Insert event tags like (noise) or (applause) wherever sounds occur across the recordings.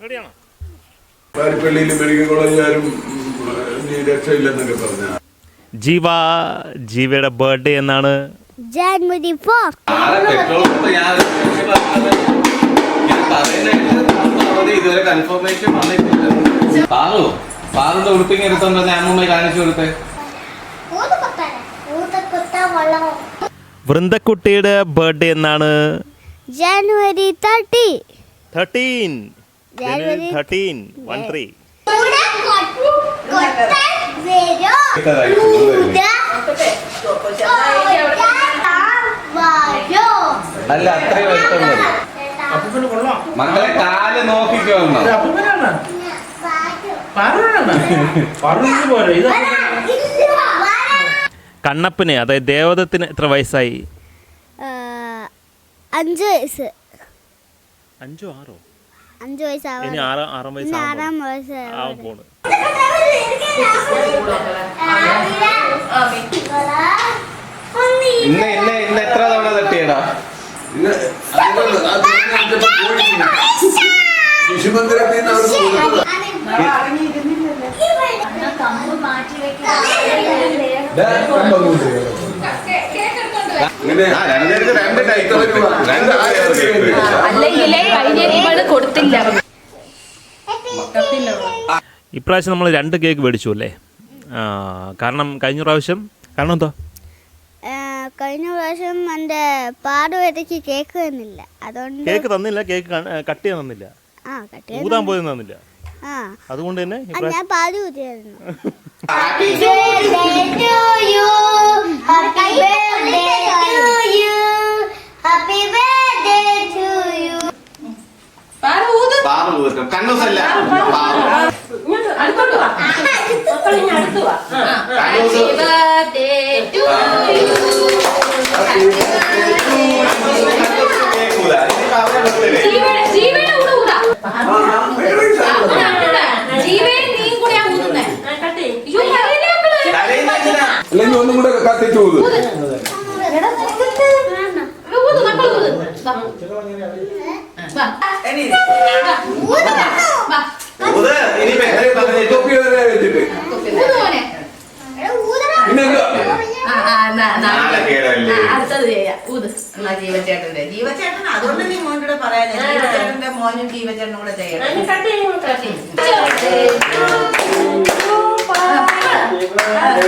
റെഡിയാണോ? പാരിപ്പള്ളിയിൽ മെഡിക്കൽ കോളേജുകാരും നീ രക്ഷയില്ലെന്നൊക്കെ പറഞ്ഞ. ജീവ ജീവയുടെ ബർത്ത്ഡേ എന്നാണ്? അവധി ഇതുവരെ കൺഫർമേഷൻ വന്നിട്ടില്ല. പാറു പാറുന്റെ ഉടുപ്പിങ് എടുത്തോണ്ട് ഞാൻ മുമ്പേ കാണിച്ചു കൊടുത്തേ. ഊതക്കൊത്താന ഊതക്കൊത്താൻ വെള്ളം. വൃന്ദക്കുട്ടിയുടെ ബർത്ത്ഡേ എന്നാണ്? January thirty thirteen. January- thirteen one three അല്ല അത്രയും മക്കളെ കാൽ നോക്കിക്കോ. കണ്ണപ്പന് അതായത് ദേവദത്തിന് എത്ര വയസ്സായി? അഞ്ച് വയസ്സ്. അഞ്ചോ ആറോ? അഞ്ച് വയസ്സാവും ഇനി ആറ് ആറാം ഇന്ന് ആറാം വയസ്സ് വയസ്സ് ആവാൻ പോണ്. ഇന്ന് ഇന്ന് ഇന്ന് എത്ര തവണ തട്ടിയടാ. ശിശുമന്ദിരത്തിൽ രണ്ട് ടൈപ്പ് രണ്ട് ആയിരം അല്ലെങ്കിലേ കഴിഞ്ഞ ഇവൾ കൊടുത്തില്ല. ഇപ്രാവശ്യം നമ്മൾ രണ്ട് കേക്ക് മേടിച്ചു അല്ലേ? ആ, കാരണം കഴിഞ്ഞ പ്രാവശ്യം കാരണം എന്താ? കഴിഞ്ഞ പ്രാവശ്യം എന്റെ പാടുവരയ്ക്ക് കേക്ക് തന്നില്ല. അതുകൊണ്ട് കേക്ക് തന്നില്ല കേക്ക് കട്ട് ചെയ്യാൻ തന്നില്ല. ഊതാൻ പോയി തന്നില്ല. ആ. അതുകൊണ്ട് തന്നെ ഞാൻ പാൽ കുത്തിയായിരുന്നു (laughs) നീ കൂടെ ആ ഊതുന്നേ അയ്യോ, കരയില്ലേ മക്കൾ? കരയുന്നതിനാ അല്ലെങ്കിൽ ഒന്നും കൂടെ കത്തിച്ചു പോകും അടുത്തത് ചെയ്യാം. ഊത്. എന്നാ ജീവചേട്ടന്റെ ജീവചേട്ടൻ അതുകൊണ്ട് നീ മോനോട് പറയാൻ ജീവചേട്ടന്റെ മോനും ജീവചേട്ടനും കൂടെ ചെയ്യണം ഹാപ്പി ബർത്ത്ഡേ വാ, ജീവ. ജീ. അത്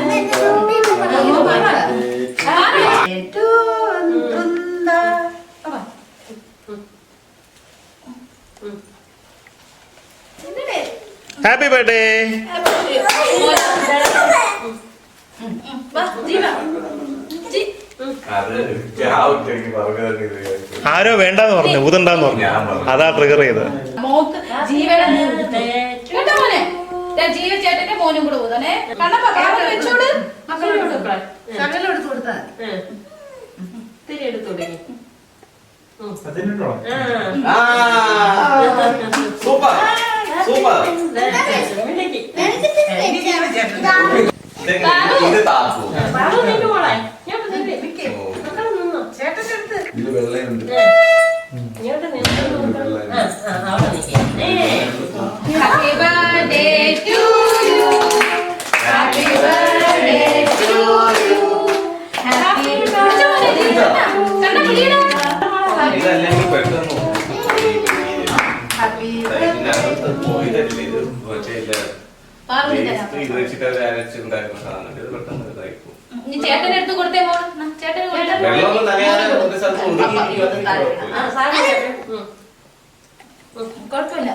ഞാൻ ഒറ്റയ്ക്ക് പറഞ്ഞു തന്നെ ഇത് ബർത്ത്ഡേ ആരോ വേണ്ടെന്ന് പറഞ്ഞു ഊതണ്ടെന്ന് പറഞ്ഞു. അതാ ട്രിഗർ ചെയ്ത് ജീവചേട്ടന്റെ മോനെ? ദേ ജീവ ചേട്ടന്റെ മോനും കൂടെ ഊതണേ. കണ്ണപ്പ വെച്ചോട്. മക്കളോട് കൊടുക്കളെ ശകലം എടുത്ത് കൊടുത്താൽ ആ സൂപ്പർ. സൂപ്പർ. ഇത് താത്തു ചേട്ടന്റെ അടുത്ത്. ഇത് വെള്ളയുണ്ട്. ഹാപ്പി ബർത്ത്ഡേ ഇത് മറ്റേ ഇല്ല. പാർവതി വേസ്റ്റ് ഇത് വെച്ചിട്ട് അവർ അരച്ചുണ്ടാക്കുന്ന സാധനം ഇത് പെട്ടെന്ന് ഇതായിപ്പോ നീ ചേട്ടനെ എടുത്ത് കൊടുത്തേ വെള്ളമൊന്നും നനയാതെ കുഴപ്പമില്ല.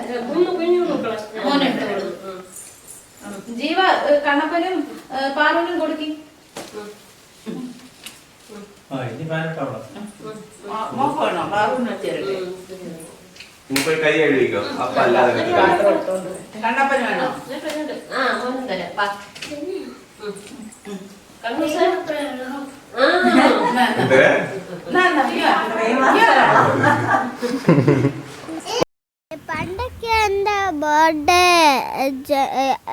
കൊടുത്തു ജീവ കണ്ണപ്പനും ഏ, പാറുവിനും കൊടുക്കി. മോഹമാണോ ചേരട്ടെ പോയി കൈ കഴുകിക്കോ. അപ്പൊ അല്ലാതെ. കണ്ണപ്പന് വേണോ? പണ്ടൊക്കെ എന്റെ ബർത്ത്ഡേ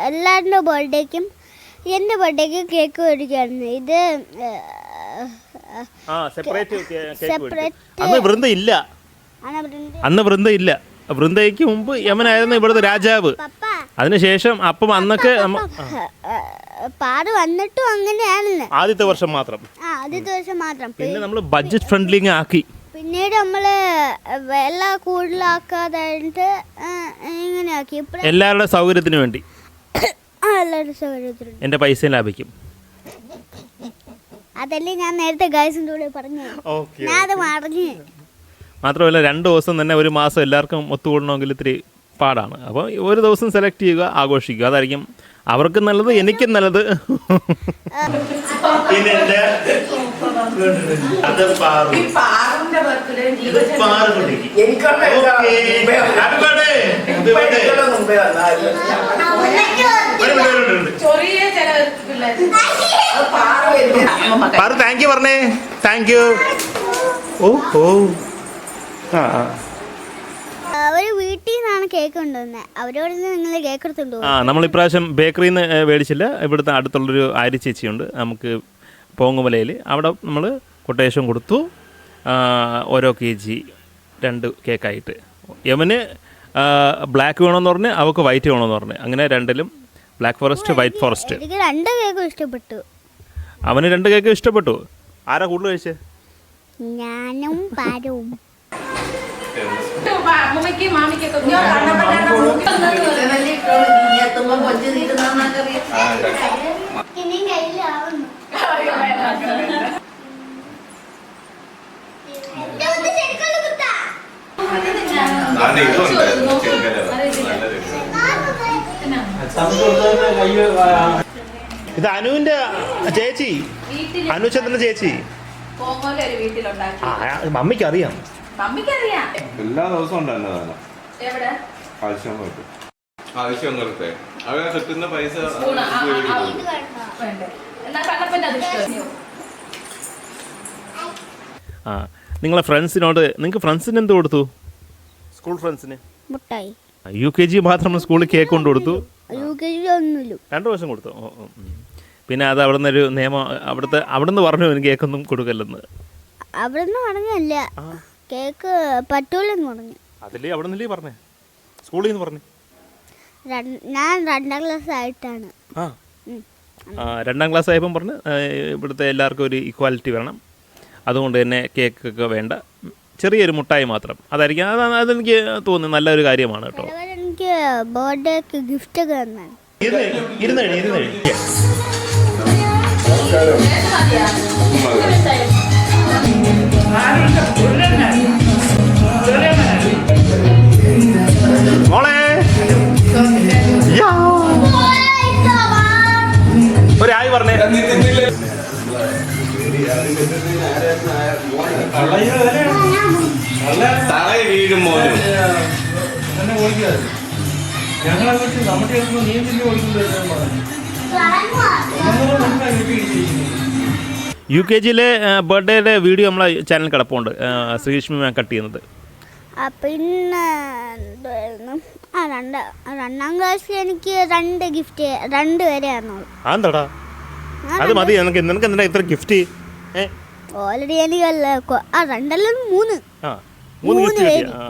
എല്ലാവരുടെ ബർത്ത്ഡേക്കും എന്റെ ബർത്ത്ഡേക്ക് കേക്ക് മേടിക്കായിരുന്നു. ഇത് ആ സെപ്പറേറ്റ്. അന്ന് വൃന്ദ ഇല്ല. അന്ന് വൃന്ദ ഇല്ല വൃന്ദയ്ക്ക് മുമ്പ് യമനായിരുന്നു ഇവിടുത്തെ രാജാവ്. അതിനുശേഷം അപ്പം അന്നൊക്കെ പാട് വന്നിട്ടും അങ്ങനെയാണല്ലോ ആദ്യത്തെ വർഷം മാത്രം. ആദ്യത്തെ വർഷം മാത്രം. പിന്നെ നമ്മൾ ബഡ്ജറ്റ് ഫ്രണ്ട്ലിങ് ആക്കി. പിന്നീട് നമ്മൾ വില കൂടുതലാക്കാതായിട്ട് ഇങ്ങനെ ആക്കി. ഇപ്പഴേ എല്ലാവരുടെ സൗകര്യത്തിന് വേണ്ടി. എല്ലാവരുടെ എന്റെ പൈസയും ലാഭിക്കും. അതല്ലേ ഞാൻ നേരത്തെ ഗൈസിന്റെ കൂടെ പറഞ്ഞു ഞാൻ അത് മറിഞ്ഞു മാത്രമല്ല രണ്ട് ദിവസം തന്നെ ഒരു മാസം എല്ലാവർക്കും ഒത്തുകൂടണമെങ്കിൽ ഇത്തിരി പാടാണ്. അപ്പോൾ ഒരു ദിവസം സെലക്ട് ചെയ്യുക ആഘോഷിക്കുക. അതായിരിക്കും അവർക്കും നല്ലത് എനിക്കും നല്ലത്. പാറു. താങ്ക് യു പറഞ്ഞേ. താങ്ക് യു ഓ ഓ. ആ ആ. അവർ വീട്ടിൽ നിന്നാണ് കേക്ക് കൊണ്ടുവന്നത് അവരോട് നിങ്ങൾ കേക്ക് ആ നമ്മൾ ഇപ്രാവശ്യം ബേക്കറിയിൽ നിന്ന് മേടിച്ചില്ല. ഇവിടുത്തെ അടുത്തുള്ളൊരു ആരി ചേച്ചിയുണ്ട്. നമുക്ക് പോങ്ങുമലയിൽ അവിടെ നമ്മൾ കൊട്ടേഷൻ കൊടുത്തു. ആ, ഓരോ കെ ജി രണ്ട് കേക്കായിട്ട് യമന് ബ്ലാക്ക് വേണമെന്ന് പറഞ്ഞ് അവൾക്ക് വൈറ്റ് വേണമെന്ന് പറഞ്ഞ്. അങ്ങനെ രണ്ടിലും ബ്ലാക്ക് ഫോറസ്റ്റ് വൈറ്റ് ഫോറസ്റ്റ് എനിക്ക് രണ്ട് കേക്കും ഇഷ്ടപ്പെട്ടു. അവന് രണ്ട് കേക്ക് ഇഷ്ടപ്പെട്ടു. ആരാ കൂടുതൽ കഴിച്ചേ? ഞാനും പാരവും മാമിക്കൊക്കെ ഇത്. അനുവിന്റെ ചേച്ചി. അനുചന്ദ്രന്റെ ചേച്ചി. മമ്മിക്ക് അറിയാം. മമ്മിക്കറിയാം എല്ലാ ദിവസവും ഉണ്ട് ആവശ്യം എവിടെ ആവശ്യം ആവശ്യങ്ങൾക്ക് അവരെ കിട്ടുന്ന പൈസ ആ, ആ, ആ, വേണ്ട എന്നാ അത് ഇഷ്ടം ആ നിങ്ങളെ ഫ്രണ്ട്സിനോട് നിങ്ങൾക്ക് ഫ്രണ്ട്സിന് എന്ത് കൊടുത്തു? സ്കൂൾ ഫ്രണ്ട്സിന്. മുട്ടായി. യു കെ ജി മാത്രം സ്കൂളിൽ കേക്ക് കൊണ്ട് കൊടുത്തു? യു കെ ജി ഒന്നുമില്ല. രണ്ട് വർഷം കൊടുത്തു. ഓ, ഓ, ഉം. പിന്നെ അത് അവിടുന്ന് ഒരു നിയമം അവിടുത്തെ അവിടുന്ന് പറഞ്ഞു എനിക്ക് കേക്കൊന്നും കൊടുക്കല്ലെന്ന്. അവിടെ നിന്ന് പറഞ്ഞല്ല കേക്ക് പറ്റൂലെന്ന് പറഞ്ഞു. അതിലേ അവിടെ നിന്നല്ലേ പറഞ്ഞേ? സ്കൂളിൽ നിന്ന് പറഞ്ഞു? രണ്ട്- ഞാൻ രണ്ടാം ക്ലാസ് ആയിട്ടാണ്. ആ. രണ്ടാം ക്ലാസ് ആയപ്പം പറഞ്ഞ് ഇവിടുത്തെ എല്ലാവർക്കും ഒരു ഇക്വാലിറ്റി വേണം അതുകൊണ്ട് തന്നെ കേക്കൊക്കെ വേണ്ട. ചെറിയൊരു മുട്ടായി മാത്രം. അതായിരിക്കും. അത് അതെനിക്ക് തോന്നുന്നു നല്ലൊരു കാര്യമാണ് കേട്ടോ. എനിക്ക് ബർത്ത്ഡേക്ക് ഗിഫ്റ്റ് ഒക്കെ തന്നാണ് ഇരുന്നഴി ഇരുന്നഴി തറയെ വീഴും മോനും യു കെ ജിയിലെ ബർത്ത്ഡേയുടെ വീഡിയോ നമ്മളെ ചാനൽ കിടപ്പുണ്ട്. ശ്രീലക്ഷ്മി മാം കട്ട് ചെയ്യുന്നത്. പിന്നെ എന്തായിരുന്നു? ആ രണ്ട് രണ്ടാം ക്ലാസ്സിൽ എനിക്ക് രണ്ട് ഗിഫ്റ്റ് രണ്ട് പേരെ ആണോ അതെന്താടാ അത് മതി നിനക്ക് നിനക്ക് എന്തിനാ ഇത്ര ഗിഫ്റ്റ്? ഏ? ഓൾറെഡി എനിക്ക് ആ രണ്ടല്ല മൂന്ന് മൂന്ന് ആ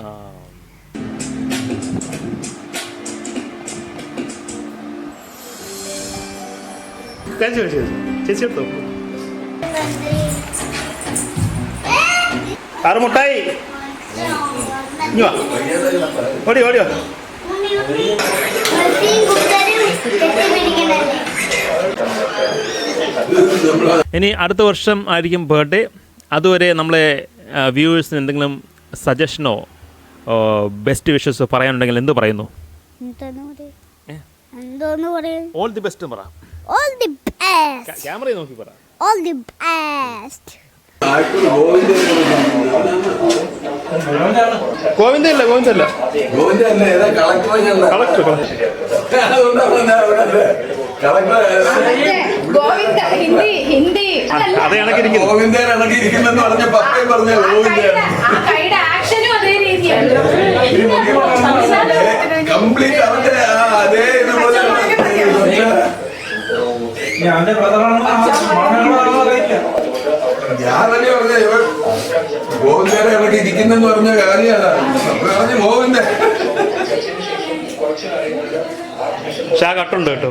ചേച്ചി ചേച്ചി ചേച്ചി എടുത്തോ ആറ് മുട്ടായി ഇങ്ങ് വാ ഓടി ഓടി വാ ഇനി അടുത്ത വർഷം ആയിരിക്കും ബർത്ത്ഡേ അതുവരെ നമ്മളെ വ്യൂവേഴ്സിന് എന്തെങ്കിലും സജഷനോ ബെസ്റ്റ് വിഷസ് പറയാനുണ്ടെങ്കിൽ എന്ത് പറയുന്നു? ഓൾ ദി ബെസ്റ്റ് പറ. ഓൾ ദി ബെസ്റ്റ് ക്യാമറയിൽ നോക്കി പറ. ഓൾ ദി ബെസ്റ്റ് ഗോവിന്ദല്ല ഗോവിന്ദല്ല കളക്ടർ കളക്ടർ. ഗോവിന്ദ ഹിന്ദി ഹിന്ദി അത് കണക്കിരിക്കുന്നു ഗോവിന്ദൻ ഇണക്കി ഇരിക്കുന്നെന്ന് പറഞ്ഞ പപ്പയും പറഞ്ഞ ഗോവിന്ദൻ. ആ കൈയുടെ ആക്ഷനും അതേ രീതിയാണ് കംപ്ലീറ്റ് അവന്റെ ആ അതേ ഇതുപോലെ ഞാന്റെ ബ്രദറാണോ മകളാണോ അറിയില്ല. ഞാൻ തന്നെ പറഞ്ഞ ഇവൻ ഗോവിന്ദനെ ഇണക്കി ഇരിക്കുന്നെന്ന് പറഞ്ഞ കാര്യമാണ്. പറഞ്ഞു ഗോവിന്ദൻ. പക്ഷെ ആ കട്ടുണ്ട് കേട്ടോ.